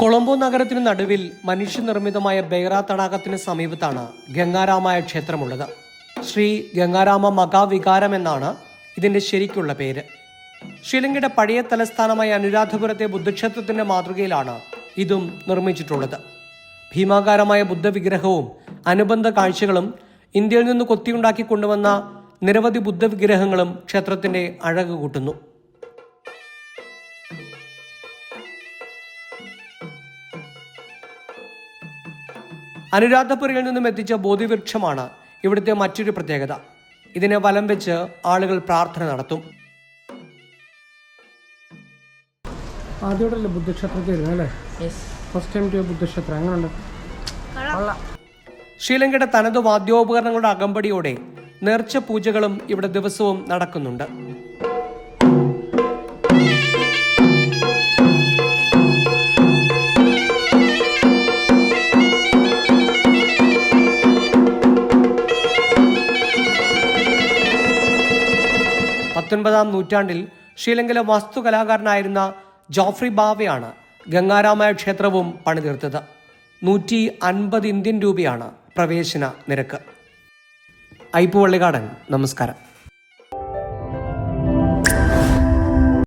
കൊളംബോ നഗരത്തിന് നടുവിൽ മനുഷ്യനിർമ്മിതമായ ബൈറ തടാകത്തിന് സമീപത്താണ് ഗംഗാരാമായ ക്ഷേത്രമുള്ളത്. ശ്രീ ഗംഗാരാമ മഹാവികാരം എന്നാണ് ഇതിന്റെ ശരിക്കുള്ള പേര്. ശ്രീലങ്കയുടെ പഴയ തലസ്ഥാനമായ അനുരാധപുരത്തെ ബുദ്ധക്ഷേത്രത്തിന്റെ മാതൃകയിലാണ് ഇതും നിർമ്മിച്ചിട്ടുള്ളത്. ഭീമാകാരമായ ബുദ്ധവിഗ്രഹവും അനുബന്ധ കാഴ്ചകളും ഇന്ത്യയിൽ നിന്ന് കൊത്തിയുണ്ടാക്കി കൊണ്ടുവന്ന നിരവധി ബുദ്ധവിഗ്രഹങ്ങളും ക്ഷേത്രത്തിന്റെ അഴക് കൂട്ടുന്നു. അനുരാധപുരയിൽ നിന്നും എത്തിച്ച ബോധിവൃക്ഷമാണ് ഇവിടുത്തെ മറ്റൊരു പ്രത്യേകത. ഇതിനെ വലം വെച്ച് ആളുകൾ പ്രാർത്ഥന നടത്തും. ആദ്യമായിട്ടല്ലേ ബുദ്ധക്ഷേത്രത്തിൽ വരുന്നത് അല്ലേ? ഫസ്റ്റ് ടൈം ടു ബുദ്ധക്ഷേത്രം. ശ്രീലങ്കയുടെ തനത് വാദ്യോപകരണങ്ങളുടെ അകമ്പടിയോടെ നേർച്ച പൂജകളും ഇവിടെ ദിവസവും നടക്കുന്നുണ്ട്. പത്തൊൻപതാം നൂറ്റാണ്ടിൽ ശ്രീലങ്കയിലെ വാസ്തുകലാകാരനായിരുന്ന ജോഫ്രി ബാവയാണ് ഗംഗാരാമായ ക്ഷേത്രവും പണിതീർത്തത്. നൂറ്റി അൻപത് ഇന്ത്യൻ രൂപയാണ് പ്രവേശന നിരക്ക്. ഐപ്പുവള്ളികാടൻ നമസ്കാരം.